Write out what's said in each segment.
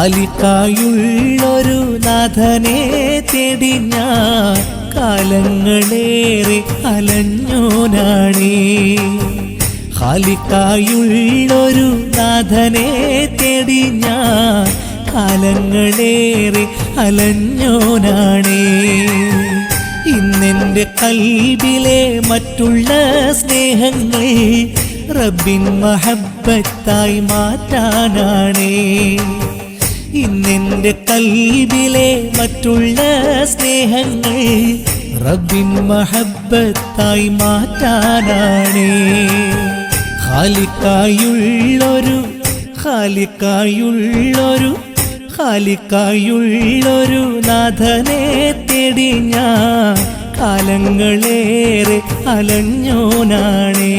ഹാലിക്കായുള്ളൊരു നാഥനെ തേടി ഞാൻ കാലങ്ങളേറെ അലഞ്ഞോനാണേ. കാലിക്കായുള്ളൊരു നാഥനെ തേടി ഞാൻ കാലങ്ങളേറെ അലഞ്ഞോനാണേ. ഇന്നെന്റെ കൽബിലെ മറ്റുള്ള സ്നേഹങ്ങൾ റബ്ബിൻ മഹബത്തായി മാറ്റാനാണേ. ഇന്നെന്റെ കൽബിലെ മറ്റുള്ള സ്നേഹങ്ങൾ റബ്ബിൻ മഹബത്തായി മാറ്റാനാണേ. ഖാലിക്കായുള്ളൊരു ഖാലിക്കായുള്ളൊരു ഖാലിക്കായുള്ളൊരു നാഥനെ തേടി ഞാൻ കാലങ്ങളേറെ അലഞ്ഞോനാണേ.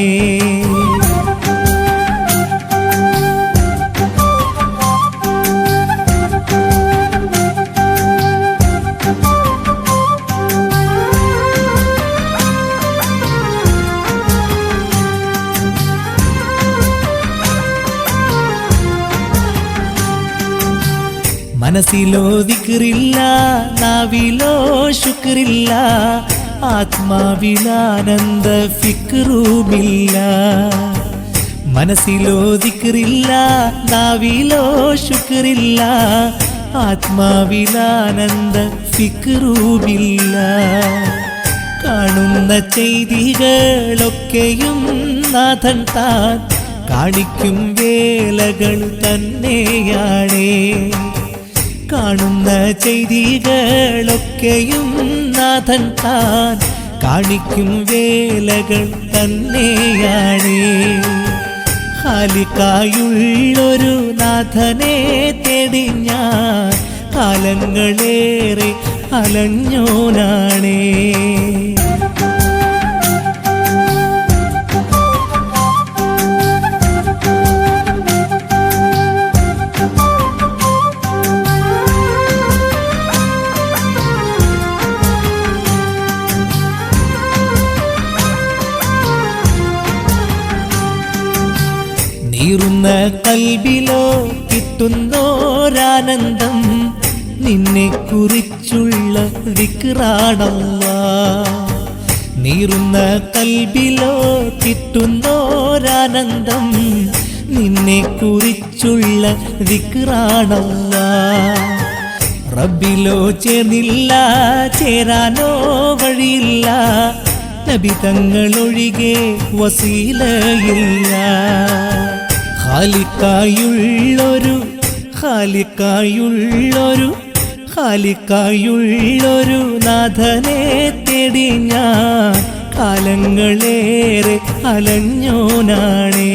മനസ്സിലോ ദിക്റില്ല നാവിലോ ശുക്രില്ല ആത്മാവിലാനന്ദ ഫിക്റുമില്ല. മനസ്സിലോ ദിക്റില്ല നാവിലോ ശുക്രില്ല ആത്മാവിലാനന്ദ ഫിക്റുമില്ല. കാണുന്ന ചെയ്തികളൊക്കെയും നാഥൻ താൻ കാണിക്കും വേലകൾ തന്നെയാണേ. കാണുന്ന ചെയ്തികളൊക്കെയും നാഥൻ താൻ കാണിക്കും വേലകൾ തന്നെയാണേ. ഹാലിക്കായുള്ളൊരു നാഥനെ തേടി ഞാൻ കാലങ്ങളേറെ അലഞ്ഞോനാണേ. നീറുന്ന കൽബിലോ കിട്ടുന്നോരാനന്ദം നിന്നെ കുറിച്ചുള്ള വിക്രാണല്ല നീറുന്ന കൽബിലോ കിട്ടുന്നോരാനന്ദം നിന്നെ കുറിച്ചുള്ള വിക്രാണല്ല റബ്ബിലോ ചേർന്നില്ല ചേരാനോ വഴിയില്ല നബി തങ്ങളൊഴികെ വസീലയില്ല. ഖാലിക്കായുള്ളൊരു ഹാലിക്കായുള്ളൊരു ഹാലിക്കായുള്ളൊരു നാഥനെ തേടി ഞാൻ കാലങ്ങളേറെ അലഞ്ഞോനാണേ.